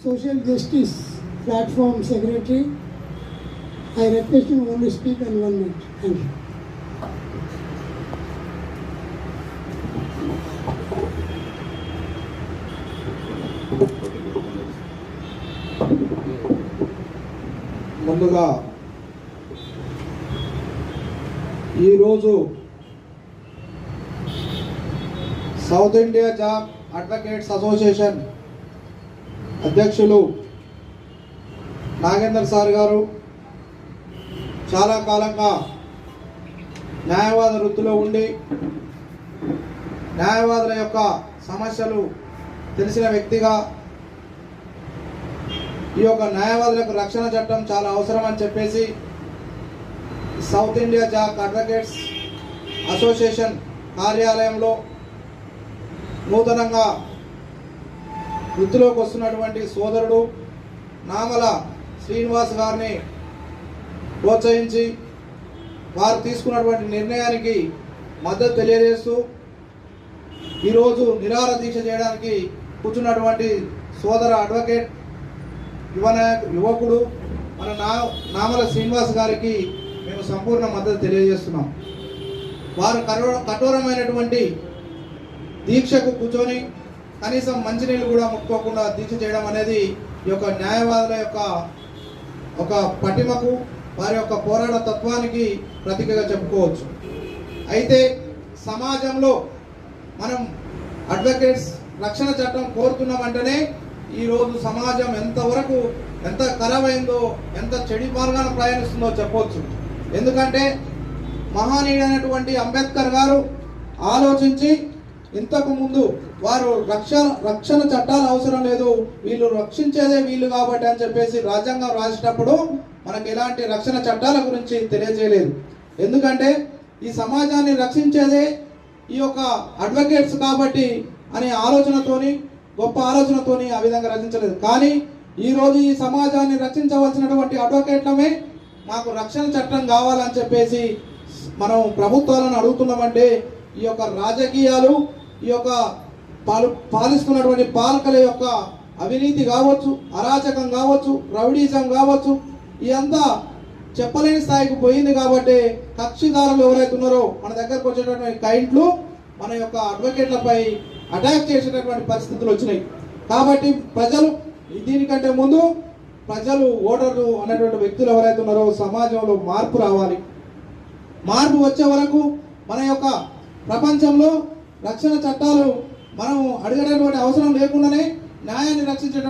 Social Justice Platform Secretary. I request you only speak in one minute. Thank you. ముందుగా ఈరోజు south India job advocates association అధ్యక్షులు Nagender sir గారు చాలా కాలంగా న్యాయవాద వృత్తిలో ఉండి న్యాయవాదుల యొక్క సమస్యలు తెలిసిన వ్యక్తిగా ఈ యొక్క న్యాయవాదులకు రక్షణ చట్టం చాలా అవసరం అని చెప్పేసి south India jack advocates association కార్యాలయంలో నూతనంగా వృత్తిలోకి వస్తున్నటువంటి సోదరుడు నామల శ్రీనివాస్ గారిని ప్రోత్సహించి వారు తీసుకున్నటువంటి నిర్ణయానికి మద్దతు తెలియజేస్తూ ఈరోజు నిరాహార దీక్ష చేయడానికి కూర్చున్నటువంటి సోదర అడ్వకేట్ యువ యువకుడు మన నా నామల శ్రీనివాస్ గారికి మేము సంపూర్ణ మద్దతు తెలియజేస్తున్నాం. వారు కఠోరమైనటువంటి దీక్షకు కూర్చొని కనీసం మంచినీళ్ళు కూడా ముట్టుకోకుండా దీక్ష చేయడం అనేది ఈ యొక్క న్యాయవాదుల యొక్క ఒక పటిమకు వారి యొక్క పోరాట తత్వానికి ప్రతీకగా చెప్పుకోవచ్చు. అయితే సమాజంలో మనం అడ్వకేట్స్ రక్షణ చట్టం కోరుతున్నామంటేనే ఈరోజు సమాజం ఎంతవరకు ఎంత ఖరాబ్ అయిందో ఎంత చెడి మార్గాన ప్రయాణిస్తుందో చెప్పవచ్చు ఎందుకంటే మహానీయుడైనటువంటి అంబేద్కర్ గారు ఆలోచించి ఇంతకు ముందు వారు రక్షణ రక్షణ చట్టాలు అవసరం లేదు వీళ్ళు రక్షించేదే వీళ్ళు కాబట్టి అని చెప్పేసి రాజ్యాంగం రాసేటప్పుడు మనకు ఎలాంటి రక్షణ చట్టాల గురించి తెలియజేయలేదు. ఎందుకంటే ఈ సమాజాన్ని రక్షించేదే ఈ యొక్క అడ్వకేట్స్ కాబట్టి అనే ఆలోచనతోని గొప్ప ఆలోచనతోని ఆ విధంగా రచించలేదు. కానీ ఈరోజు ఈ సమాజాన్ని రక్షించవలసినటువంటి అడ్వకేట్లమే మాకు రక్షణ చట్టం కావాలని చెప్పేసి మనం ప్రభుత్వాలను అడుగుతున్నామంటే ఈ యొక్క రాజకీయాలు ఈ యొక్క పాలు పాలిస్తున్నటువంటి పాలకుల యొక్క అవినీతి కావచ్చు అరాచకం కావచ్చు రౌడీజం కావచ్చు ఇదంతా చెప్పలేని స్థాయికి పోయింది కాబట్టి కక్షిదారులు ఎవరైతే ఉన్నారో మన దగ్గరకు వచ్చేటటువంటి కైంట్లు మన యొక్క అడ్వకేట్లపై అటాక్ చేసేటటువంటి పరిస్థితులు వచ్చినాయి. కాబట్టి ప్రజలు దీనికంటే ముందు ప్రజలు ఓటర్లు అనేటువంటి వ్యక్తులు ఎవరైతే ఉన్నారో సమాజంలో మార్పు రావాలి. మార్పు వచ్చే వరకు మన యొక్క ప్రపంచంలో రక్షణ చట్టాలు మనం అడగడానికి అవసరం లేకుండానే న్యాయాన్ని రక్షించడం